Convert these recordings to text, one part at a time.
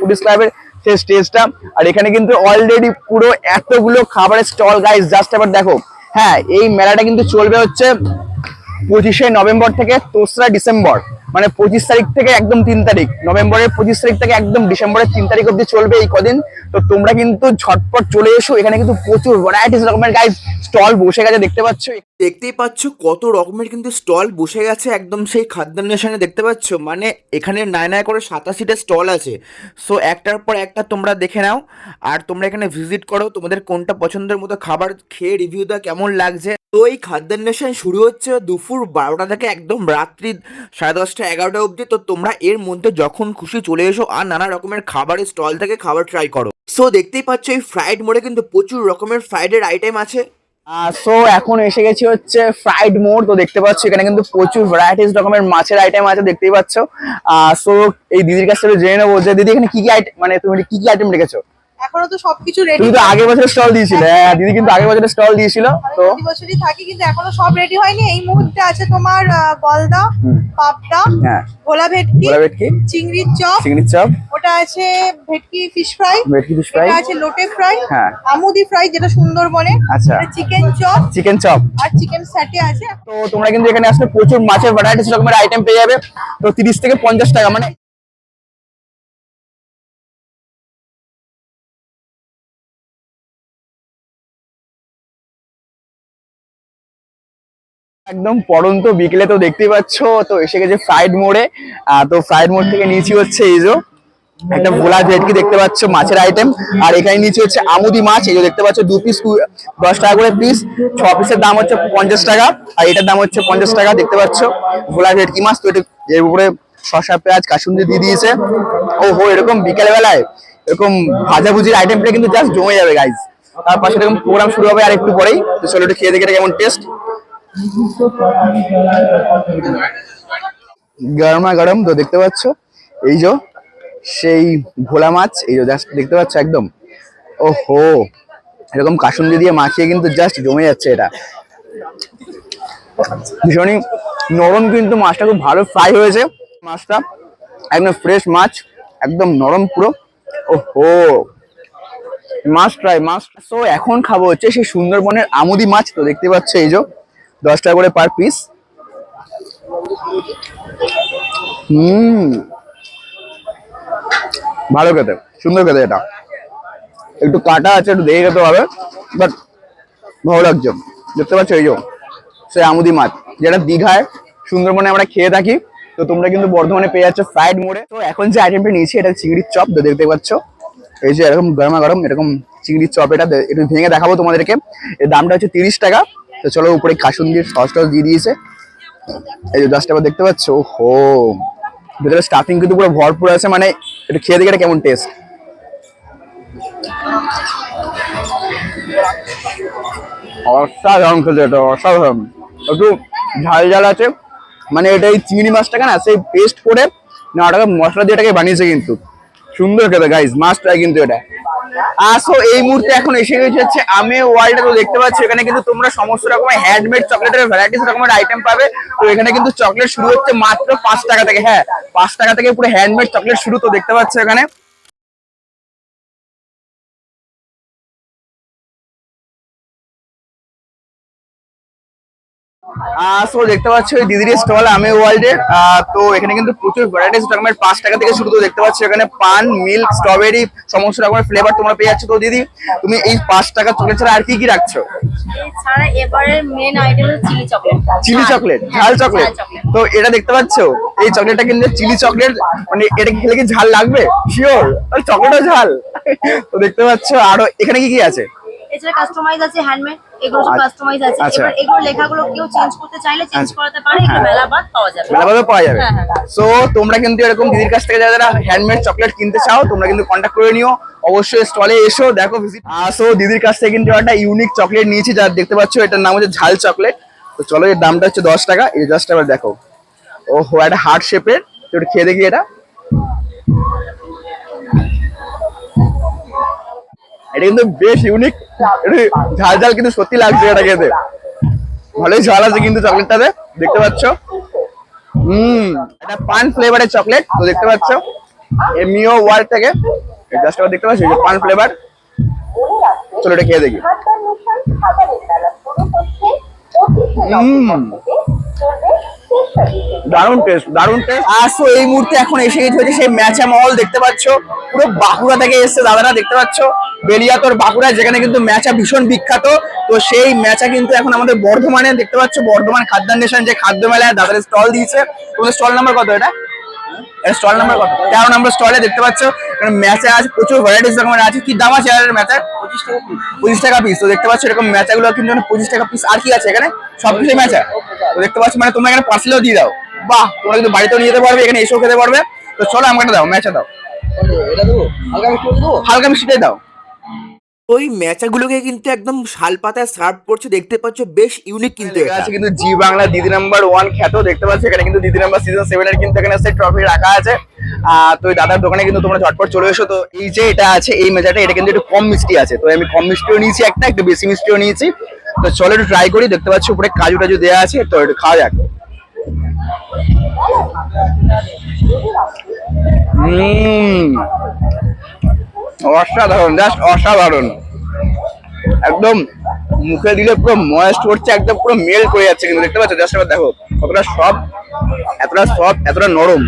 Foodies ক্লাবের সেই স্টেজটা আর এখানে কিন্তু অলরেডি পুরো এতগুলো খাবারের স্টল গাইস জাস্ট এবার দেখো। হ্যাঁ এই মেলাটা কিন্তু চলবে হচ্ছে পঁচিশে নভেম্বর থেকে দোসরা ডিসেম্বর। মানে পঁচিশ তারিখ থেকে একদম তিন তারিখ। নভেম্বরের পঁচিশ তারিখ থেকে একদম ডিসেম্বরের তিন তারিখ অব্দি চলবে এই কদিন। তো তোমরা কিন্তু ঝটপট চলে এসো। এখানে কিন্তু প্রচুর ভ্যারাইটিস রকমের গাইজ স্টল বসে গেছে, দেখতে পাচ্ছ? দেখতেই পাচ্ছ কত রকমের কিন্তু স্টল বসে গেছে একদম সেই খাদ্যান্বেষণে, দেখতে পাচ্ছ? মানে এখানে নয় নয় করে সাতাশিটা স্টল আছে। সো একটার পর একটা তোমরা দেখে নাও, আর তোমরা এখানে ভিজিট করো, তোমাদের কোনটা পছন্দের মতো খাবার খেয়ে রিভিউ দাও কেমন লাগছে। তো এই খাদ্যান্বেষণ শুরু হচ্ছে দুপুর বারোটা থেকে একদম রাত্রি সাড়ে দশটা, এগারোটা অবধি। তো তোমরা এর মধ্যে যখন খুশি চলে এসো আর নানা রকমের খাবারের স্টল থেকে খাবার ট্রাই করো। সো দেখতেই পাচ্ছ এই ফ্রাইড মোড়ে কিন্তু প্রচুর রকমের ফ্রাইডের আইটেম আছে। সো এখন এসে গেছি হচ্ছে ফ্রাইড মোড তো দেখতে পাচ্ছ এখানে কিন্তু প্রচুর ভ্যারাইটিস রকমের মাছের আইটেম আছে দেখতেই পাচ্ছ। সো এই দিদির কাছ থেকে জেনে নেব যে দিদি এখানে কি কি আইটেম মানে তুমি কি কি আইটেম রেখেছো? এখনও তো সবকিছু রেডি তুমি তো আগের বছর স্টল দিয়েছিলে। হ্যাঁ দিদি কিন্তু আগের বছর স্টল দিয়েছিল তো প্রতি বছরই থাকি কিন্তু এখনও সব রেডি হয়নি। এই মুহূর্তে আছে তোমার। পাবদা হ্যাঁ। ভোলা ভেটকি ভেটকি চিংড়ির চপ চিংড়ির চপ ওটা আছে bhetki fish fry bhetki fish fry এটা আছে লোটে ফ্রাই হ্যাঁ। আমুদি ফ্রাই যেটা সুন্দরবনে আচ্ছা। চিকেন চপ চিকেন চপ আর চিকেন স্যাটে আছে। তো তোমরা কিন্তু এখানে আসলে প্রচুর মাছের ভ্যারাইটিস রকমের আইটেম পেয়ে যাবে। তো তিরিশ থেকে পঞ্চাশ টাকা মানে একদম পড়ন্ত বিকেলে তো দেখতেই পাচ্ছ তো এসে গেছে ফ্রাইড মোড়ে। তো ফ্রাইড মোড় থেকে নিয়েছি হচ্ছে এই যে একটা ভোলা ভেটকি দেখতে পাচ্ছ মাছের আইটেম আর এখানে নিচে হচ্ছে আমুদি মাছ এই যে দেখতে পাচ্ছ দু পিস দশ টাকা করে পিস ছ পিসের দাম হচ্ছে পঞ্চাশ টাকা। আর এটার দাম হচ্ছে পঞ্চাশ টাকা দেখতে পাচ্ছ। ভোলা ভেটকি মাছ তো এটা এর উপরে শসা পেঁয়াজ কাসুন্দি দিয়ে দিয়েছে। ও হো এরকম বিকেল বেলায় এরকম ভাজাভুজির আইটেমটা কিন্তু জাস্ট জমে যাবে গাইজ তার পাশে এরকম প্রোগ্রাম শুরু হবে আর একটু পরেই। তো চলো একটু খেয়ে দেখে কেমন টেস্ট গরমা গরম তো দেখতে পাচ্ছ এই যে সেই ভোলা মাছ, এই জাস্ট দেখতে পাচ্ছ একদম ও হো এরকম কাসুন্দি দিয়ে মাখিয়ে কিন্তু জাস্ট জমে যাচ্ছে এটা। ভীষণই নরম কিন্তু মাছটা খুব ভালো ফ্রাই হয়েছে, মাছটা একদম ফ্রেশ মাছ, একদম নরম পুরো ও হো মাছ ফ্রাই মাছ সো এখন খাব হচ্ছে সেই সুন্দরবনের আমুদি মাছ, তো দেখতে পাচ্ছ এই যে, দশ টাকা করে পার পিস হুম। ভালো খেতে, সুন্দর খেতে এটা। একটু কাটা আছে, একটু দেখে খেতে হবে বাট ভালো লাগছে দেখতে পাচ্ছ এই যে সেই আমুদি মাছ, যেটা দীঘায়, সুন্দরবনে আমরা খেয়ে থাকি। তো তোমরা কিন্তু বর্ধমানে পেয়ে যাচ্ছ ফ্রাইড মোড়ে। তো এখন যে আইটেমটা নিয়েছি, এটা চিংড়ির চপ দেখতে পাচ্ছ। এই যে এরকম গরমা গরম, এরকম চিংড়ির চপ এটা একটু ভেঙে দেখাবো তোমাদেরকে। এর দামটা হচ্ছে তিরিশ টাকা। তো চলো উপরে কাসুন্দির সস টস দিয়ে দিয়েছে। এই যে দশ টাকা দেখতে পাচ্ছ ও হো ভেতরে স্টাফিং কিন্তু পুরো ভরপুর আছে মানে একটু খেয়ে দেখে এটা কেমন টেস্ট অসাধারণ খেতে এটা, অসাধারণ। একটু ঝাল ঝাল আছে মানে এটা এই চিংড়ি মাছটাকে না সেই পেস্ট করে না ওটাকে মশলা দিয়ে এটাকে বানিয়েছে কিন্তু। সুন্দর খেতে গাইজ মাছটা কিন্তু এটা। আসো এই মুহূর্তে এখন এসে গেছে হচ্ছে, আমি ওয়ার্ল্ডে তো দেখতে পাচ্ছি, এখানে কিন্তু তোমরা সমস্ত রকমের হ্যান্ডমেড চকলেটের ভ্যারাইটিস রকমের আইটেম পাবে। তো এখানে কিন্তু চকলেট শুরু হচ্ছে মাত্র পাঁচ টাকা থেকে হ্যাঁ পাঁচ টাকা থেকে পুরো হ্যান্ডমেড চকলেট শুরু তো দেখতে পাচ্ছ এখানে। সো দেখতে পাচ্ছ দিদির স্টল আমি তো এখানে কিন্তু প্রচুর ভ্যারাইটিস রকমের পাঁচ টাকা থেকে শুরু দেখতে পাচ্ছ এখানে পান মিল্ক স্ট্রবেরি সমস্ত রকমের ফ্লেভার তোমরা পেয়ে যাচ্ছ। তো দিদি তুমি এই পাঁচ টাকা চকলেট ছাড়া আর কি কি রাখছো? এছাড়া এবারে main item chilli chocolate chilli chocolate ঝাল চকলেট তো এটা দেখতে পাচ্ছ? এই চকলেটটা কিন্তু চিলি চকলেট মানে এটা খেলে কি ঝাল লাগবে? শিওর চকলেটও ঝাল। তো দেখতে পাচ্ছ আরও এখানে কি কি আছে? এছাড়া কাস্টমাইজ আছে হ্যান্ডমেড এগুলো সব আচ্ছা। কাস্টমাইজ আছে আচ্ছা। এবার এগুলো লেখাগুলো কেউ চেঞ্জ করতে চাইলে চেঞ্জ আচ্ছা। করাতে পারে এগুলো হ্যাঁ। মেলা বাদ পাওয়া যাবে পাওয়া যাবে হ্যাঁ, হ্যাঁ। সো তোমরা কিন্তু এরকম দিদির কাছ থেকে যারা হ্যান্ডমেড চকলেট কিনতে চাও তোমরা কিন্তু কন্ট্যাক্ট করে নিও অবশ্যই স্টলে এসো দেখো ভিজিট সো দিদির কাছ থেকে কিন্তু একটা ইউনিক চকলেট নিয়েছি যা দেখতে পাচ্ছ এটার নাম হচ্ছে ঝাল চকলেট তো চলো এর দামটা হচ্ছে দশ টাকা এই জাস্ট আবার দেখো ও হো একটা হার্ট শেপের তো একটু খেয়ে দেখি এটা এটা কিন্তু বেশ ইউনিক ঝাল ঝাল কিন্তু সত্যি লাগছে এটা খেতে। ভালোই ঝাল আছে কিন্তু চকলেটটাতে, দেখতে পাচ্ছ? হুম, এটা পান ফ্লেভারের চকলেট, তো দেখতে পাচ্ছ? এমইও ওয়ার্ল্ড থেকে জাস্ট দেখতে পাচ্ছি পান ফ্লেভার। চলো এটা খেয়ে দেখি। দারুণ টেস্ট দারুণ টেস্ট আর এই মুহূর্তে এখন এসে গেছে সেই ম্যাচা মহল দেখতে পাচ্ছ? পুরো বাঁকুড়া থেকে এসছে দাদারা, দেখতে পাচ্ছ? বেলিয়াতর বাঁকুড়া যেখানে কিন্তু ম্যাচা ভীষণ বিখ্যাত। তো সেই ম্যাচা কিন্তু এখন আমাদের বর্ধমানে দেখতে পাচ্ছ বর্ধমান খাদ্যান্বেষণ যে খাদ্য মেলায় দাদার স্টল দিয়েছে। তোমাদের স্টল নাম্বার কত এটা? স্টল নাম্বার কত? তেরো নম্বর স্টলে দেখতে পাচ্ছ এখানে ম্যাচে আছে প্রচুর ভ্যারাইটিস রকমের আছে। কি দাম আছে আর ম্যাচের পঁচিশ টাকা পিস তো দেখতে পাচ্ছ এরকম ম্যাচাগুলো কিন্তু পঁচিশ টাকা পিস আর কি আছে এখানে? সব কিছু ম্যাচা। তো দেখতে পাচ্ছ মানে তোমরা এখানে পার্সেলও দিয়ে দাও। বাহ! তোমরা কিন্তু বাড়িতেও নিয়ে যেতে পারবে এখানে এসেও খেতে পারবে। তো চলো আমাকে দাও ম্যাচা দাও। হালকা মিষ্টিটাই দাও। ওই ম্যাচাগুলোকে কিন্তু একদম শাল পাতায় সার্ভ করছে দেখতে পাচ্ছ বেশ ইউনিক কিন্তু। আছে কিন্তু জি বাংলা দিদি নাম্বার ওয়ান খ্যাত দেখতে পাচ্ছ এখানে কিন্তু দিদি নাম্বার সিজন সেভেন এর কিন্তু এখানে ট্রফি রাখা আছে। আহ, তো দাদার দোকানে কিন্তু তোমরা ঝটপট চলে এসো। তো এই যে এটা আছে এই মেজাটা এটা কিন্তু একটু কম মিষ্টি আছে। তো আমি কম মিষ্টিও নিয়েছি একটা একটু বেশি মিষ্টিও নিয়েছি। তো চলো একটু ট্রাই করি দেখতে পাচ্ছ উপরে কাজু টাজু দেওয়া আছে তো একটু খাওয়া যাক। হুম। অসাধারণ জাস্ট অসাধারণ। একদম মুখে দিলে পুরো ময়েস্ট করছে, একদম পুরো মেল করে যাচ্ছে কিন্তু, দেখতে পাচ্ছ? জাস্ট আবার দেখো, কতটা সব এতটা সব এতটা নরম।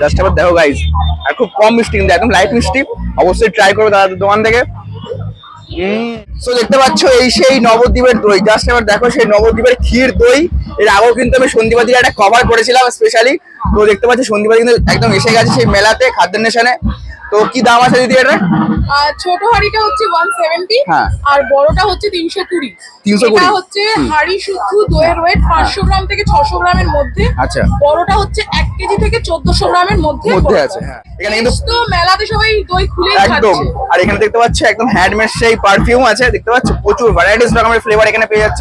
জাস্ট আবার দেখো গাইজ আর খুব কম মিষ্টি কিন্তু, একদম লাইট মিষ্টি। অবশ্যই ট্রাই করো দাদার দোকান থেকে। তো দেখতে পাচ্ছ, এই সেই নবদ্বীপের দই। জাস্ট আবার দেখো, সেই নবদ্বীপের ক্ষীর দই। এর আগেও কিন্তু আমি সন্দীপা দিলে একটা কভার করেছিলাম স্পেশালি তো দেখতে পাচ্ছি সন্দীপা কিন্তু একদম এসে গেছে সেই মেলাতে খাদ্যান্বেষণে তো কি দাম আছে দিদি এটা আর ছোট হাড়িটা হচ্ছে ওয়ান সেভেন্টি হ্যাঁ। আর বড়টা হচ্ছে তিনশো কুড়ি। 320 এটা হচ্ছে হাড়ি শুদ্ধ দইয়ের ওয়েট পাঁচশো গ্রাম থেকে ছশো গ্রামের মধ্যে। আচ্ছা। বড়টা হচ্ছে এক কেজি থেকে চোদ্দশো গ্রামের মধ্যে মধ্যে আছে, হ্যাঁ। এখানে কিন্তু- তো মেলাতে সবাই দই খুলেই একদম। আর এখানে দেখতে পাচ্ছ একদম হ্যান্ডমেড সেই পারফিউম আছে। দেখতে পাচ্ছ প্রচুর ভ্যারাইটিস রকমের ফ্লেভার এখানে পেয়ে যাচ্ছ।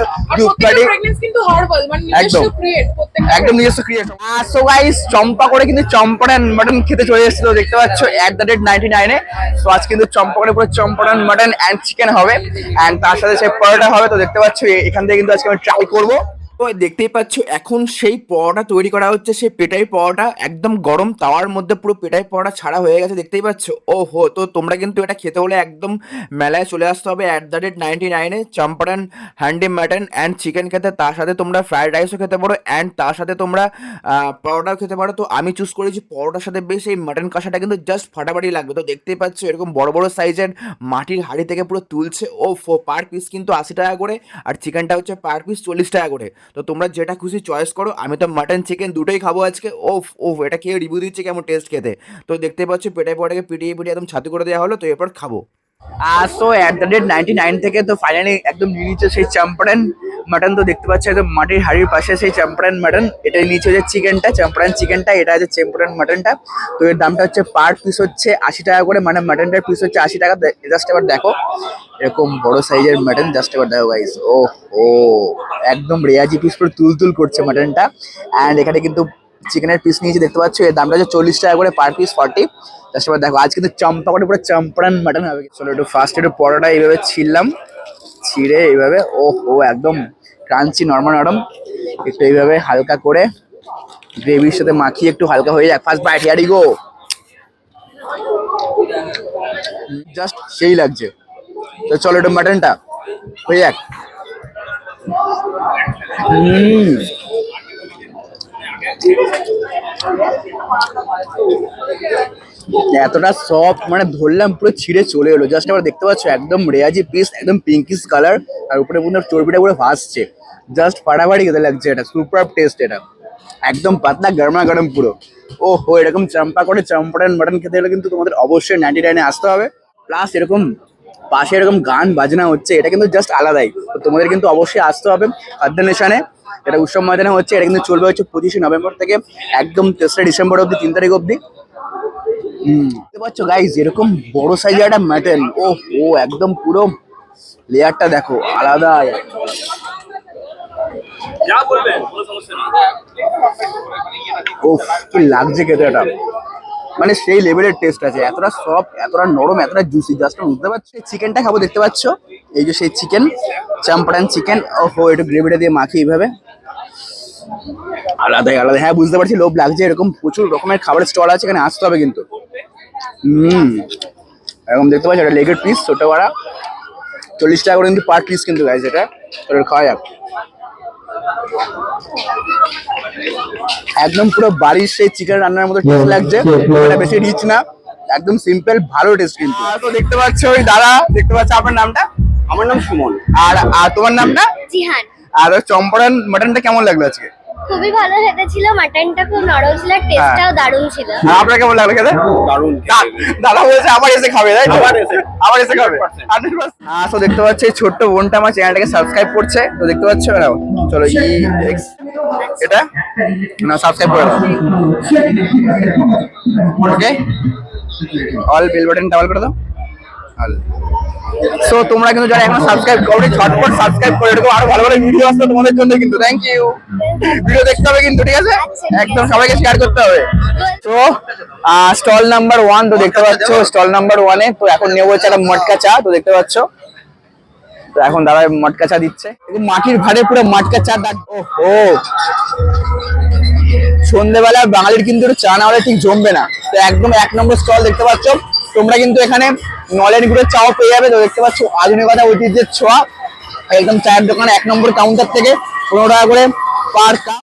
কিন্তু হার্বাল মানে নিজস্ব একদম। ক্রিয়েট প্রত্যেকটা একদম নিজস্ব ক্রিয়েশন সো গাইস চম্পা করে কিন্তু চম্পারান মাটন খেতে চলে এসেছিল দেখতে পাচ্ছ এট দ্য রেট নাইনটি নাইনে তো আজ কিন্তু চম্পা করে পুরো চম্পারান মাটন অ্যান্ড চিকেন হবে। অ্যান্ড তার সাথে সে পরোটা হবে, তো দেখতে পাচ্ছ এখান থেকে কিন্তু আজকে আমি ট্রাই করব। তো দেখতেই পাচ্ছ, এখন সেই পরোটা তৈরি করা হচ্ছে, সেই পেটাই পরোটা, একদম গরম তাওয়ার মধ্যে পুরো পেটাই পরোটা ছাড়া হয়ে গেছে, দেখতেই পাচ্ছ? ও হো তো তোমরা কিন্তু এটা খেতে হলে একদম মেলায় চলে আসতে হবে অ্যাট দ্য রেট নাইনটি নাইনে চম্পাটন হ্যান্ডি মাটন অ্যান্ড চিকেন খেতে, তার সাথে তোমরা ফ্রাইড রাইসও খেতে পারো অ্যান্ড তার সাথে তোমরা পরোটাও খেতে পারো। তো আমি চুজ করেছি পরোটার সাথে বেশ, এই মাটন কষাটা কিন্তু জাস্ট ফাটাফাটি লাগবে। তো দেখতেই পাচ্ছ এরকম বড় বড় সাইজের মাটির হাঁড়ি থেকে পুরো তুলছে। ও ফো পার পিস কিন্তু আশি টাকা করে, আর চিকেনটা হচ্ছে পার পিস চল্লিশ টাকা করে। তো তোমরা যেটা খুশি চয়েস করো, আমি তো মাটন চিকেন দুটোই খাব আজকে। ওফ ওফ, এটা খেয়ে রিভিউ দিচ্ছে কেমন টেস্ট খেতে। তো দেখতে পাচ্ছ পেটে পটাকে পিটিয়ে পিটিয়ে একদম ছাতু করে দেওয়া হলো, তো এরপর খাব। So at the rate ninety nine থেকে তো ফাইনালি একদম নিয়ে নিচ্ছে সেই চাম্পারান মাটন তো দেখতে পাচ্ছ, একদম মাটির হাড়ির পাশে সেই চাম্পারান মাটন এটা নিচে হচ্ছে চিকেনটা চাম্পারান চিকেনটা, এটা আছে চাম্পারান মাটনটা তো এর দামটা হচ্ছে পার পিস হচ্ছে আশি টাকা করে মানে মাটনটার পিস হচ্ছে আশি টাকা। জাস্ট এবার দেখো, এরকম বড় সাইজের মাটন জাস্ট এবার দেখো গাইস ও ও একদম রেয়াজি পিস পুরো তুল তুল করছে মাটনটা অ্যান্ড এখানে কিন্তু চিকেনের পিস নিয়েছি, দেখতে পাচ্ছ? এর দামটা হচ্ছে চল্লিশ টাকা করে পার পিস ফর্টি জাস্ট এবার দেখো কিন্তু চম্পা করে পুরো চম্পারান মাটন হবে। চলো একটু ফার্স্ট একটু পরোটা এইভাবে ছিললাম ছিঁড়ে এইভাবে ও ও একদম ক্রাঞ্চি নরমাল নরম। একটু এইভাবে হালকা করে গ্রেভির সাথে মাখিয়ে একটু হালকা হয়ে যাক। First bite here I go just সেই লাগছে। তো চলো একটু মাটনটা হয়ে যাক। এতটা সফট মানে ধরলাম, পুরো ছিঁড়ে চলে এলো। জাস্ট আবার দেখতে পাচ্ছ, একদম রেয়াজি পিস একদম পিঙ্কিস কালার আর উপরে পুরো চর্বিটা পুরো ভাসছে। জাস্ট ফাটাফাটি খেতে লাগছে এটা সুপার টেস্ট এটা। একদম পাতলা, গরমা গরম পুরো। ও হো এরকম চাম্পা করে চাম্পাটান মাটন খেতে হলে কিন্তু তোমাদের অবশ্যই নাইনটি নাইনে আসতে হবে। প্লাস এরকম পাশে এরকম গান বাজনা হচ্ছে, এটা কিন্তু জাস্ট আলাদাই। তোমাদের কিন্তু অবশ্যই আসতে হবে। খাদ্যান্বেষণে এটা উৎসব ময়দানে হচ্ছে, এটা কিন্তু চলবে হচ্ছে পঁচিশে নভেম্বর থেকে একদম তেসরা ডিসেম্বর অবধি, তিন তারিখ অবধি। দেখতে পাচ্ছ গাইজ এরকম বড় সাইজের একটা মেটেল ও ও একদম পুরো লেয়ারটা দেখো, আলাদা। ও কি লাগছে খেতে এটা। মানে সেই লেভেলের টেস্ট আছে, এতটা সফট এতটা নরম, এতটা জুসি জাস্ট বুঝতে পারছ। চিকেনটা খাব, দেখতে পাচ্ছ? এই যে সেই চিকেন চাম্পারান চিকেন ও হো একটু গ্রেভিটা দিয়ে মাখি এইভাবে। আলাদাই আলাদা হ্যাঁ বুঝতে পারছি লোভ লাগছে এরকম প্রচুর রকমের খাবারের স্টল আছে এখানে আসতে হবে কিন্তু। হুম। এরকম দেখতে পাচ্ছি এটা লেগের পিস ছোট বড়া চল্লিশ টাকা করে কিন্তু পার পিস কিন্তু গাইজ এটা। তোর খাওয়া যাক। একদম পুরো বাড়ির সেই চিকেন রান্নার মতো টেস্ট লাগছে। এটা বেশি রিচ না একদম সিম্পল ভালো টেস্ট কিন্তু। তো দেখতে পাচ্ছ ওই দাদা দেখতে পাচ্ছ আপনার নামটা? আমার নাম সুমন। আর আর তোমার নামটা জিহান। আর ওই চম্পারন মাটনটা কেমন লাগল আজকে? খুবই ভালো খেতে ছিল মাটনটা খুব নরম ছিল টেস্টটাও দারুণ ছিল। আপনার কেমন লাগল খেতে? দারুণ দাদা বলছে আবার এসে খাবে তাই তো? আবার এসে। আবার এসে খাবে? হ্যাঁ তো দেখতে পাচ্ছি এই ছোট্ট বোনটা আমার চ্যানেলটাকে সাবস্ক্রাইব করছে। তো দেখতে পাচ্ছ নাও চলো ই এক্স এটা? না সাবস্ক্রাইব করে দাও। Okay all bell button all করে দাও। অল সো তোমরা কিন্তু যারা এখন সাবস্ক্রাইব করোনি, ঝটপট সাবস্ক্রাইব করে এরকম আরও ভালো ভালো ভিডিও আসবে তোমাদের জন্য কিন্তু। থ্যাংক ইউ ভিডিও দেখতে হবে কিন্তু, ঠিক আছে? একদম সবাইকে শেয়ার করতে হবে। তো স্টল নাম্বার ওয়ান তো দেখতে পাচ্ছ। স্টল নাম্বার ওয়ানে তো এখন নেব হচ্ছে একটা মটকা চা, তো দেখতে পাচ্ছ? তো এখন দাদা মটকা চা দিচ্ছে। মাটির ভাড়ে পুরো মটকা চা দাগ ও সন্ধ্যেবেলা বাঙালির কিন্তু চা না হলে ঠিক জমবে না। তো একদম এক নম্বর স্টল দেখতে পাচ্ছ। তোমরা কিন্তু এখানে নলেন গুড়ের চাও পেয়ে যাবে। তো দেখতে পাচ্ছ আধুনিকতা ঐতিহ্যের ছোঁয়া। একদম চায়ের দোকান এক নম্বর কাউন্টার থেকে পনেরো টাকা করে পার কাপ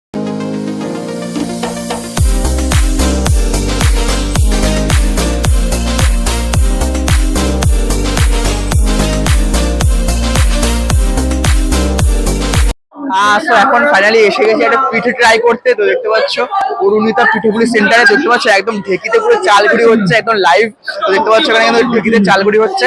সো এখন ফাইনালি এসে গেছি, একটা পিঠে ট্রাই করতে, তো দেখতে পাচ্ছ, অরুণিতা পিঠেগুলি সেন্টারে দেখতে পাচ্ছ, একদম ঢেকিতে পুরো চালগুড়ি হচ্ছে, একদম লাইভ তো দেখতে পাচ্ছ এখানে কিন্তু ঢেকিতে চালগুড়ি হচ্ছে,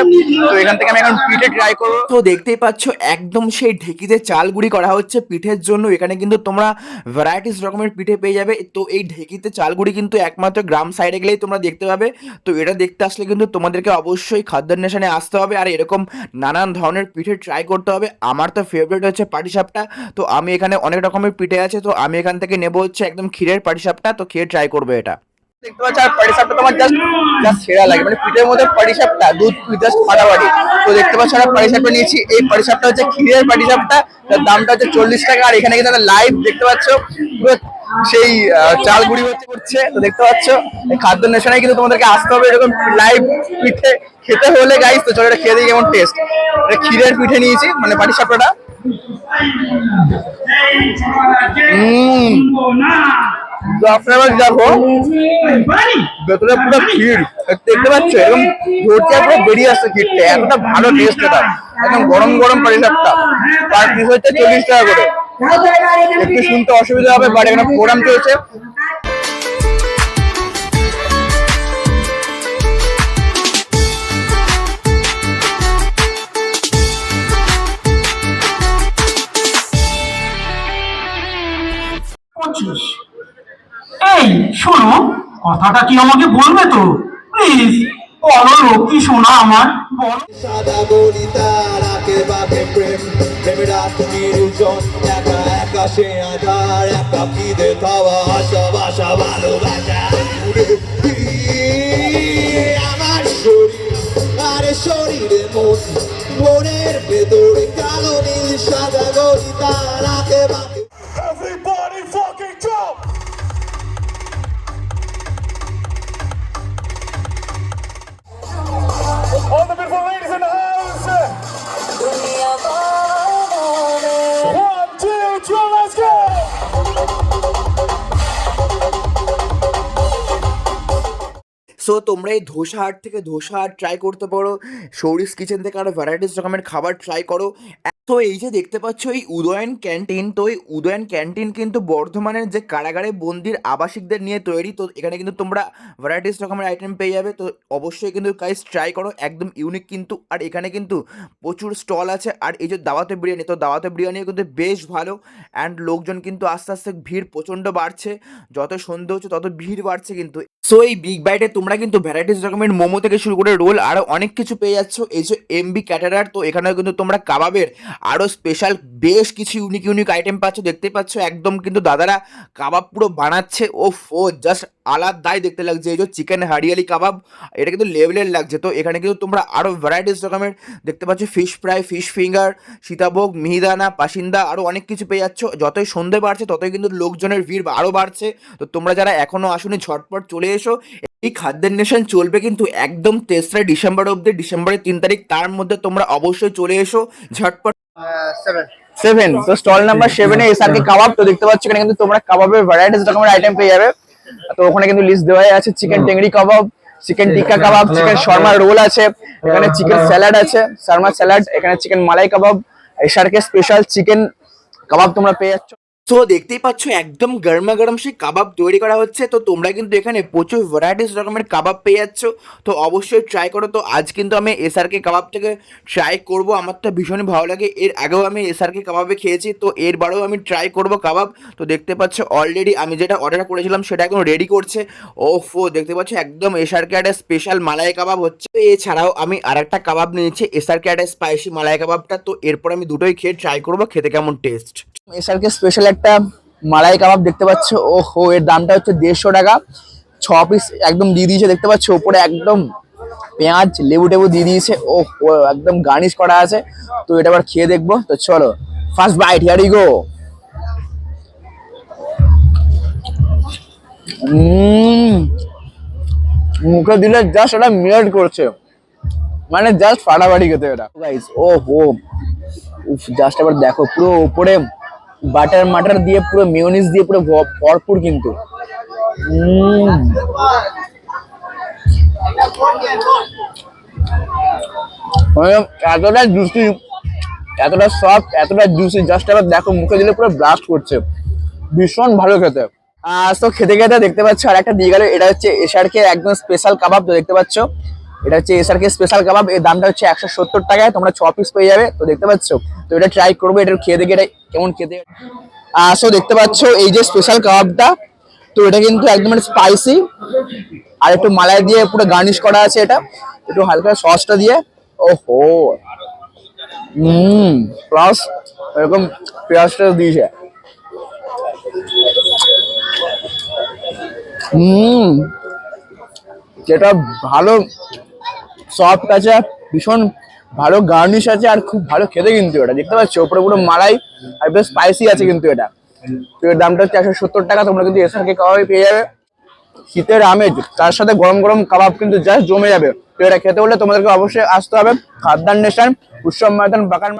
তো এখান থেকে আমি এখন পিঠে ট্রাই করব। তো দেখতেই পাচ্ছ, একদম সেই ঢেকিতে চাল গুঁড়ি করা হচ্ছে, পিঠের জন্য এখানে কিন্তু তোমরা ভ্যারাইটিস রকমের পিঠে পেয়ে যাবে, তো এই ঢেকিতে চাল গুঁড়ি কিন্তু একমাত্র গ্রাম সাইডে গেলেই তোমরা দেখতে পাবে, তো এটা দেখতে আসলে কিন্তু তোমাদেরকে অবশ্যই খাদ্যান্বেষণে আসতে হবে, আর এরকম নানান ধরনের পিঠে ট্রাই করতে হবে, আমার তো ফেভারিট হচ্ছে পাটিসাপটা তো আমি এখানে অনেক রকমের পিঠে আছে, তো আমি এখান থেকে নেব হচ্ছে একদম ক্ষীরের পাটিসাপটা তো খেয়ে ট্রাই করব এটা। দেখতে তোমার জাস্ট জাস্ট সেরা লাগে। মানে পিঠের মধ্যে দুধ জাস্ট তো দেখতে পাচ্ছ নিয়েছি। এই তার দামটা হচ্ছে চল্লিশ টাকা। আর এখানে কিন্তু লাইভ দেখতে পাচ্ছ সেই চাল গুঁড়ি হচ্ছে করছে। তো দেখতে পাচ্ছ খাদ্য নেশনে কিন্তু তোমাদেরকে আসতে হবে এরকম লাইভ পিঠে। খেতে হলে গাইস তো চলো এটা খেয়ে দিই কেমন টেস্ট এটা ক্ষীরের পিঠে নিয়েছি মানে পাটিসাপটা ভেতরে পুরো দেখতে বেরিয়ে আসছে এতটা ভালো গরম পিস হচ্ছে চল্লিশ টাকা করে। একটু শুনতে অসুবিধা হবে বাট এখানে প্রোগ্রাম চলছে। এই, শোনো, কথাটা কি আমাকে বলবে তো? প্লিজ বলো লক্ষ্মী শোনা আমার। বলো। সাদা গলি তার বাঁকে প্রেম। প্রেমের একা একা সে আধার, একা খাওয়া আশা বাসা ভালোবাসা। আমার শরীর, আরে শরীরে মন। মনের ভেতরে কালো নীল, সাদা গলি তার বাঁকে এই ধোসা হাট থেকে ধোসা হাট ট্রাই করতে পারো। সৌরিস কিচেন থেকে আরও ভ্যারাইটিস রকমের খাবার ট্রাই করো। তো এই যে দেখতে পাচ্ছ, এই উদয়ন ক্যান্টিন, তো এই উদয়ন ক্যান্টিন কিন্তু বর্ধমানের যে কারাগারে বন্দির আবাসিকদের নিয়ে তৈরি, তো এখানে কিন্তু তোমরা ভ্যারাইটিস রকমের আইটেম পেয়ে যাবে, তো অবশ্যই কিন্তু গাইস ট্রাই করো, একদম ইউনিক কিন্তু, আর এখানে কিন্তু প্রচুর স্টল আছে, আর এই যে দাওয়াতে বিরিয়ানি, তো দাওয়াতে বিরিয়ানিও কিন্তু বেশ ভালো অ্যান্ড লোকজন কিন্তু আস্তে আস্তে ভিড় প্রচণ্ড বাড়ছে, যত সন্ধে হচ্ছে তত ভিড় বাড়ছে কিন্তু। সো এই বিগ বাইটে তোমরা কিন্তু ভ্যারাইটিস রকমের মোমো থেকে শুরু করে রোল আরও অনেক কিছু পেয়ে যাচ্ছ, এই যে এমবি ক্যাটারার তো এখানেও কিন্তু তোমরা কাবাবের আরও স্পেশাল বেশ কিছু ইউনিক ইউনিক আইটেম পাচ্ছ, দেখতে পাচ্ছ, একদম কিন্তু দাদারা কাবাব পুরো বানাচ্ছে। ও ফো জাস্ট আলাদাই দেখতে লাগছে। এই যে চিকেন হারিয়ালি কাবাব, এটা কিন্তু লেভেলের লাগছে। তো এখানে কিন্তু তোমরা আরও ভ্যারাইটিস রকমের দেখতে পাচ্ছ। Fish fry fish finger Sitabhog, mihidana, pasanda আরও অনেক কিছু পেয়ে যাচ্ছ। যতই সন্ধে বাড়ছে, ততই কিন্তু লোকজনের ভিড় আরও বাড়ছে। তো তোমরা যারা এখনও আসুনি, ঝটপট চলে এসো। এই খাদ্যের নেশন চলবে কিন্তু একদম তেসরা ডিসেম্বর অব্দি ডিসেম্বরের তিন তারিখ, তার মধ্যে তোমরা অবশ্যই চলে এসো। ঝটপট সেভেন তো স্টল নাম্বার সেভেনে এসআরকে কাবাব তো দেখতে পাচ্ছ এখানে কিন্তু তোমরা কাবাবের ভ্যারাইটিস রকমের আইটেম পেয়ে যাবে। তো ওখানে কিন্তু লিস্ট দেওয়াই আছে chicken tangri kebab chicken tikka kebab chicken shawarma roll আছে এখানে চিকেন স্যালাড আছে শর্মা স্যালাড এখানে chicken malai kebab SRK special chicken kebab তোমরা পেয়ে যাচ্ছ। তো দেখতেই পাচ্ছ, একদম গরমা গরম সেই কাবাব তৈরি করা হচ্ছে। তো তোমরা কিন্তু এখানে প্রচুর ভ্যারাইটিস রকমের কাবাব পেয়ে যাচ্ছ। তো অবশ্যই ট্রাই করো। তো আজ কিন্তু আমি এসআরকে কাবাব থেকে ট্রাই করব। আমার তো ভীষণই ভালো লাগে। এর আগেও আমি এসআরকে কাবাবে খেয়েছি। তো এরবারেও আমি ট্রাই করব কাবাব। তো দেখতে পাচ্ছ অলরেডি আমি যেটা অর্ডার করেছিলাম, সেটা এখন রেডি করছে। ওফো দেখতে পাচ্ছ, একদম এসআরকে একটা স্পেশাল মালাই কাবাব হচ্ছে। এছাড়াও আমি আরেকটা কাবাব নিয়েছি। এসআরকে একটা স্পাইসি মালাই কাবাবটা। তো এরপর আমি দুটোই খেয়ে ট্রাই করব। খেতে কেমন টেস্ট এসআরকে স্পেশাল একটা মালাই কাবাব দেখতে পাচ্ছ। ও হো এর দামটা হচ্ছে দেড়শো টাকা। ছ পিস একদম দিয়ে দিয়েছে, দেখতে পাচ্ছ? ওপরে একদম পেঁয়াজ, লেবু টেবু দিয়ে দিয়েছে। ও একদম গার্নিশ করা আছে। তো এটা আবার খেয়ে দেখব। তো চলো ফার্স্ট বাইট হিয়ার গো মুখে দিলে জাস্ট ওটা মেল্ট করছে। মানে জাস্ট ফাটাফাটি খেতে এটা ও হো উফ জাস্ট আবার দেখো, পুরো উপরে বাটার মাটার দিয়ে পুরো মিওনিস দিয়ে পুরো ভরপুর কিন্তু। মানে এতটা জুসি এতটা সফট এতটা জুসি জাস্ট আবার দেখো মুখে দিলে পুরো ব্লাস্ট করছে। ভীষণ ভালো খেতে। আজ তো খেতে খেতে দেখতে পাচ্ছ আর একটা দিয়ে গেল, এটা হচ্ছে এশারকে একদম স্পেশাল কাবাব, তো দেখতে পাচ্ছ। এটা হচ্ছে এসআরকে স্পেশাল কাবাব এর দামটা হচ্ছে একশো সত্তর টাকায়, তোমরা ছ পিস পেয়ে যাবে, তো দেখতে পাচ্ছ? তো এটা ট্রাই করব এটা খেয়ে দেখে, এটা কেমন খেতে। আসো দেখতে পাচ্ছ, এই যে স্পেশাল কাবাবটা তো এটা কিন্তু একদম স্পাইসি আর একটু মালাই দিয়ে পুরো গার্নিশ করা আছে এটা, একটু হালকা সসটা দিয়ে, ওহো। হুম প্লাস এরকম পেঁয়াজটা দিয়েছে। হুম, যেটা ভালো সফট আছে ভীষণ ভালো গার্নিশ আছে, আর খুব ভালো খেতে কিন্তু এটা। দেখতে পাচ্ছ ওপরে পুরো মালাই, আর বেশ স্পাইসি আছে কিন্তু এটা। তো এর দামটা হচ্ছে একশো সত্তর টাকা, তোমরা কিন্তু এসআরকে কাবাবে পেয়ে যাবে। শীতের আমেজ, তার সাথে গরম গরম কাবাব কিন্তু জাস্ট জমে যাবে। তো এটা খেতে হলে তোমাদেরকে অবশ্যই আসতে হবে। খাদ্যান নেশন উৎসব ময়দান বাকার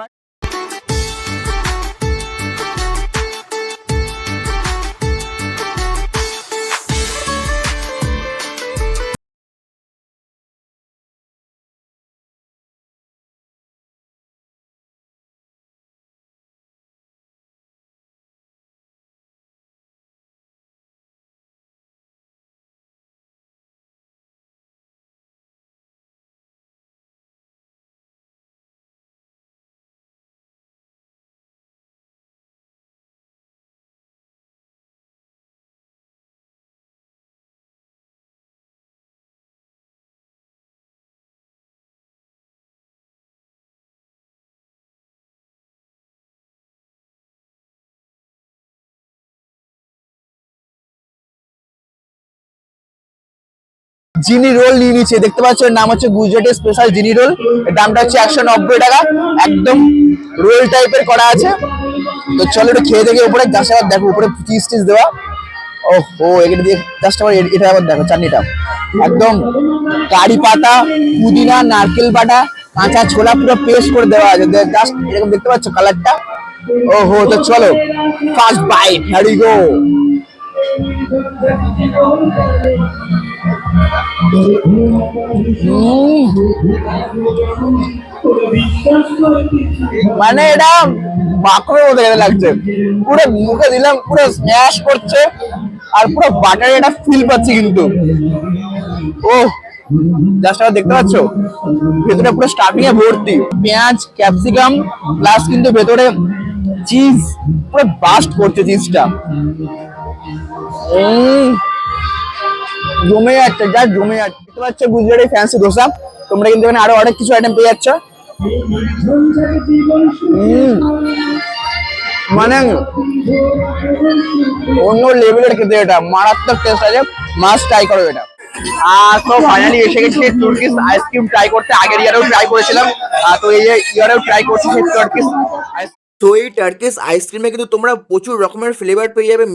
জিনি রোল নিয়ে নিচ্ছে। দেখতে পাচ্ছ নাম হচ্ছে গুজরাটি স্পেশাল জিনি রোল দামটা হচ্ছে একশো নব্বই টাকা। একদম রোল টাইপের করা আছে। তো চলো একটু খেয়ে দেখে উপরে। গাছ আবার দেখো, উপরে চিজ টিজ দেওয়া। ও হো এখানে দিয়ে আবার এটা আবার দেখো, চাটনিটা। একদম কারি পাতা, পুদিনা, নারকেল বাটা, কাঁচা ছোলা, পুরো পেস্ট করে দেওয়া আছে। জাস্ট এরকম দেখতে পাচ্ছ কালারটা ও হো তো চলো। ফার্স্ট বাইট হ্যারি গো মানে এটা মাখনের মতো লাগছে। পুরো মুখে দিলাম, পুরো স্ম্যাশ করছে, আর পুরো বাটারে এটা ফিল পাচ্ছি কিন্তু। ও জাস্ট দেখতে পাচ্ছ? ভেতরে পুরো স্টাফিং এ ভর্তি। পেঁয়াজ ক্যাপসিকাম প্লাস কিন্তু ভেতরে চিজ পুরো বাস্ট করছে চিজটা জমে যাচ্ছে, যা জমে যাচ্ছে। দেখতে পাচ্ছ গুজরাটি ফ্যান্সি ধোসা তোমরা কিন্তু এখানে আরও অনেক কিছু আইটেম পেয়ে যাচ্ছ। মানে অন্য লেভেলের খেতে এটা মারাত্মক টেস্ট আছে মাস্ট ট্রাই করো এটা। আর তো ফাইনালি এসে গেছি তুর্কিশ আইসক্রিম ট্রাই করতে। আগের ইয়ারেও ট্রাই করেছিলাম। আর তো এই ইয়ারেও ট্রাই করছি সেই তুর্কিশ তো এই টার্কিস আইসক্রিমে কিন্তু তোমরা প্রচুর রকমের ফ্লেভার পেয়ে যাবে।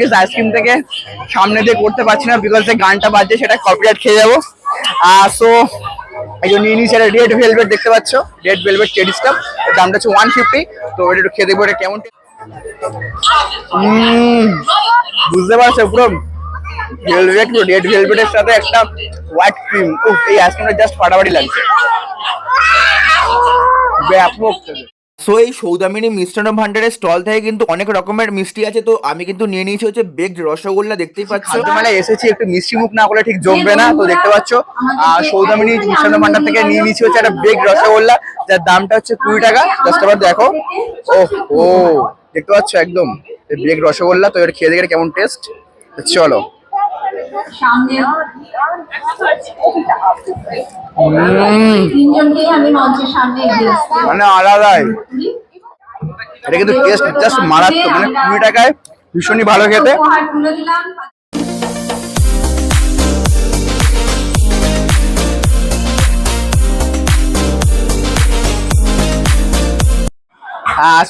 মে- আইসক্রিম থেকে সামনে দিয়ে করতে পারছি না বিকজ যে গানটা বাজছে সেটা কপিরাইট খেয়ে যাব। সো এই জন্য নিয়ে নিয়েছি একটা রেড ভেলভেট দেখতে পাচ্ছ। রেড ভেলভেট চেরি এর দামটা হচ্ছে ওয়ান ফিফটি তো এটা একটু খেয়ে দেখব, এটা কেমন বুঝতে পারছ পুরো ভেলভেট রেড ভেলভেটের সাথে একটা হোয়াইট ক্রিম উফ, এই আইসক্রিমটা জাস্ট ফাটাফাটি লাগছে। ব্যাপক। সো এই সৌদামিনী মিষ্টান্ন ভান্ডারের স্টল থেকে কিন্তু অনেক রকমের মিষ্টি আছে। তো আমি কিন্তু নিয়ে নিয়েছি হচ্ছে বেগড রসগোল্লা দেখতেই পাচ্ছ। মেলায় এসেছি একটু মিষ্টি মুখ না করলে ঠিক জমবে না। তো দেখতে পাচ্ছ আর সৌদামিনী মিষ্টান্ন ভান্ডার থেকে নিয়ে নিয়েছি হচ্ছে একটা বেগ রসগোল্লা যার দামটা হচ্ছে কুড়ি টাকা। জাস্ট আবার দেখো। ও ও দেখতে পাচ্ছ একদম। বেগ রসগোল্লা তো এটা খেয়ে দেখে কেমন টেস্ট চলো। মানে আলাদাই। এটা কিন্তু টেস্ট জাস্ট মারাত্মক মানে কুড়ি টাকায় ভীষণই ভালো খেতে।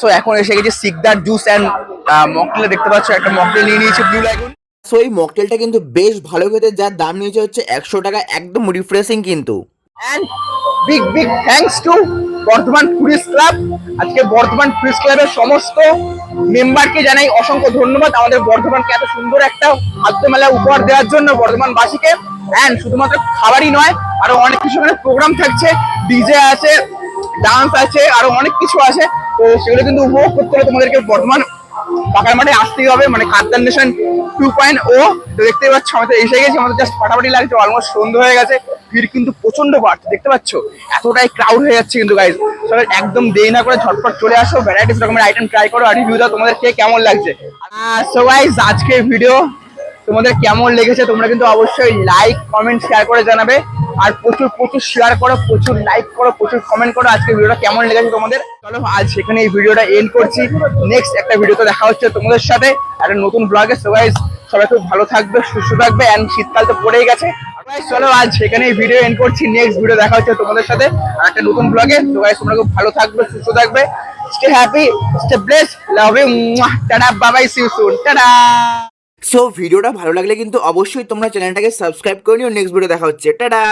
সো এখন এসে গেছি সিকদার জুস অ্যান্ড মকটেলে। দেখতে পাচ্ছ একটা মকটেল নিয়ে নিয়েছি ব্লু লাগুন সো এই মকটেলটা কিন্তু বেশ ভালো খেতে, যার দাম নিয়েছে হচ্ছে একশো টাকা। একদম রিফ্রেশিং কিন্তু। And big big thanks to Bardhaman tourist club আজকে বর্ধমান টুরিস্ট ক্লাবের সমস্ত মেম্বারকে জানাই অসংখ্য ধন্যবাদ। আমাদের বর্ধমানকে এত সুন্দর একটা খাদ্য মেলা উপহার দেওয়ার জন্য বর্ধমানবাসীকে। অ্যান্ড শুধুমাত্র খাবারই নয়, আরও অনেক কিছু এখানে প্রোগ্রাম থাকছে। ডিজে আছে ডান্স আছে, আরও অনেক কিছু আছে। তো সেগুলো কিন্তু উপভোগ করতে হলে তোমাদেরকে বর্ধমান পাকার মাঠে আসতেই হবে মানে খাদ্যান নেশন টু পয়েন্ট ও তো দেখতে পাচ্ছ, আমাদের এসে গেছে, আমাদের জাস্ট ফাটাফাটি লাগছে অলমোস্ট সন্ধ্যে হয়ে গেছে, ভিড় কিন্তু প্রচণ্ড বাড়ছে, দেখতে পাচ্ছ? এতটাই ক্রাউড হয়ে যাচ্ছে কিন্তু গাইজ সবাই একদম দেরি না করে ঝটপট চলে আসো ভ্যারাইটিস রকমের আইটেম ট্রাই করো, আর রিভিউ দাও তোমাদের কে কেমন লাগছে। সো গাইজ আজকে ভিডিও তোমাদের কেমন লেগেছে তোমরা কিন্তু অবশ্যই লাইক কমেন্ট শেয়ার করে জানাবে। আর প্রচুর প্রচুর শেয়ার করো প্রচুর লাইক করো প্রচুর কমেন্ট করো। আজকে ভিডিওটা কেমন লেগেছে তোমাদের? চলো আজ সেখানে এই ভিডিওটা এন্ড করছি। নেক্সট একটা ভিডিওতে দেখা হচ্ছে তোমাদের সাথে। একটা নতুন ব্লগে সবাই সবাই খুব ভালো থাকবে সুস্থ থাকবে এন্ড শীতকাল তো পড়েই গেছে। চলো আজ সেখানে ভিডিও এন্ড করছি। নেক্সট ভিডিও দেখা হচ্ছে তোমাদের সাথে। আর একটা নতুন ব্লগে guys, তোমরা খুব ভালো থাকবে সুস্থ থাকবে। Stay happy stay bless love you tata bye bye see you soon tata! So ভিডিওটা ভালো লাগলে কিন্তু অবশ্যই তোমরা চ্যানেলটাকে সাবস্ক্রাইব করে নিও। নেক্সট ভিডিও দেখা হচ্ছে। টাটা!